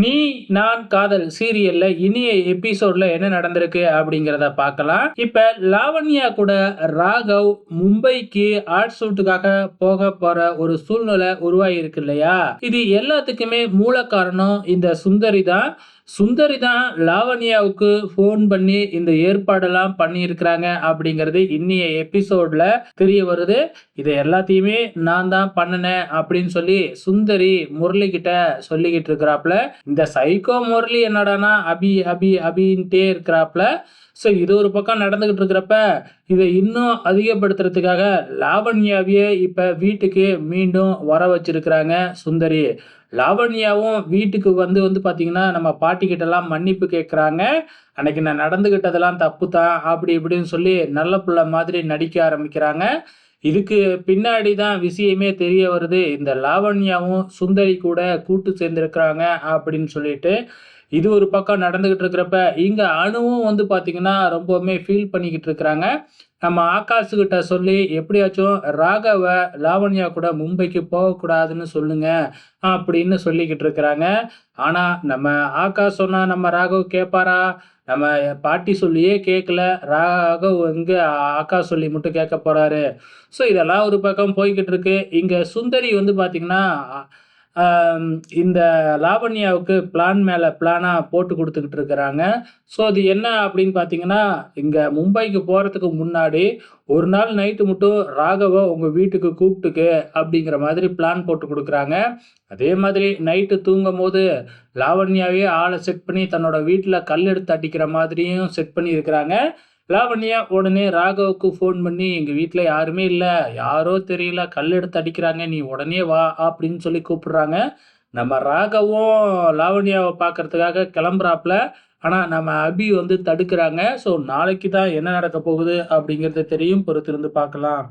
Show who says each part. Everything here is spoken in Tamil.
Speaker 1: நீ நான் காதல் சீரியல்ல இனிய எபிசோட்ல என்ன நடந்திருக்கு அப்படிங்கிறத பார்க்கலாம். இப்ப லாவண்யா கூட ராகவ் மும்பைக்கு ஆர்ட் சூட்டுக்காக போக போற ஒரு சூழ்நிலை உருவாகி இருக்கு இல்லையா? இது எல்லாத்துக்குமே மூல காரணம் இந்த சுந்தரி தான். சுந்தரி தான் லாவண்யாவுக்கு ஃபோன் பண்ணி இந்த ஏற்பாடெல்லாம் பண்ணியிருக்கிறாங்க அப்படிங்கிறது இன்னைய எபிசோடில் தெரிய வருது. இதை எல்லாத்தையுமே நான் தான் பண்ணினேன் அப்படின்னு சொல்லி சுந்தரி முரளிகிட்ட சொல்லிக்கிட்டு இருக்கிறாப்புல. இந்த சைக்கோ முரளி என்னடானா அபி அபி அபின்ட்டே இருக்கிறாப்புல. ஸோ இது ஒரு பக்கம் நடந்துக்கிட்டு இருக்கிறப்ப இதை இன்னும் அதிகப்படுத்துறதுக்காக லாவண்யாவையே இப்போ வீட்டுக்கு மீண்டும் வர வச்சிருக்கிறாங்க சுந்தரி. லாவண்யாவும் வீட்டுக்கு வந்து வந்து பார்த்தீங்கன்னா நம்ம பாட்டிக்கிட்டலாம் மன்னிப்பு கேட்குறாங்க அன்னைக்கு நான் நடந்துக்கிட்டதெல்லாம் தப்பு தான் அப்படி இப்படின்னு சொல்லி நல்ல பிள்ளை மாதிரி நடிக்க ஆரம்பிக்கிறாங்க. இதுக்கு பின்னாடி தான் விஷயமே தெரிய வருது. இந்த லாவண்யாவும் சுந்தரி கூட கூட்டு சேர்ந்துருக்கிறாங்க அப்படின்னு சொல்லிட்டு இது ஒரு பக்கம் நடந்துகிட்டு இருக்கிறப்ப இங்கே அணுவும் வந்து பார்த்திங்கன்னா ரொம்பவுமே ஃபீல் பண்ணிக்கிட்டு இருக்கிறாங்க. நம்ம ஆகாஷுக்கிட்ட சொல்லி எப்படியாச்சும் ராகவை லாவண்யா கூட மும்பைக்கு போகக்கூடாதுன்னு சொல்லுங்க அப்படின்னு சொல்லிக்கிட்டு இருக்கிறாங்க. ஆனால் நம்ம ஆகாஷ் சொன்னால் நம்ம ராகவ் கேட்பாரா நம்ம பாட்டி சொல்லியே கேட்கல ராகவ் வந்து அக்கா சொல்லி மட்டும் கேட்க போகிறாரு ஸோ இதெல்லாம் ஒரு பக்கம் போய்கிட்டு இருக்கு. இங்கே சுந்தரி வந்து பார்த்திங்கன்னா இந்த லாவண்யாவுக்கு பிளான் மேலே பிளானாக போட்டு கொடுத்துக்கிட்டு இருக்கிறாங்க. ஸோ அது என்ன அப்படின்னு பார்த்தீங்கன்னா இங்கே மும்பைக்கு போகிறதுக்கு முன்னாடி ஒரு நாள் நைட்டு மட்டும் ராகவை உங்கள் வீட்டுக்கு கூப்பிட்டுக்கு அப்படிங்கிற மாதிரி பிளான் போட்டு கொடுக்குறாங்க. அதே மாதிரி நைட்டு தூங்கும் போது லாவண்யாவே ஆளை செட் பண்ணி தன்னோட வீட்டில் கல் எடுத்து அடிக்கிற மாதிரியும் செட் பண்ணி இருக்கிறாங்க லாவண்யா உடனே ராகவுக்கு ஃபோன் பண்ணி எங்கள் வீட்டில் யாருமே இல்லை. யாரோ தெரியல. கல் எடுத்து அடிக்கிறாங்க. நீ உடனே வா அப்படின்னு சொல்லி கூப்பிடுறாங்க. நம்ம ராகவும் லாவண்யாவை பார்க்கறதுக்காக கிளம்புறாப்புல. ஆனால் நம்ம அபி வந்து தடுக்கிறாங்க. ஸோ நாளைக்கு தான் என்ன நடக்க போகுது அப்படிங்கிறது தெரியும். பொறுத்திருந்து பார்க்கலாம்.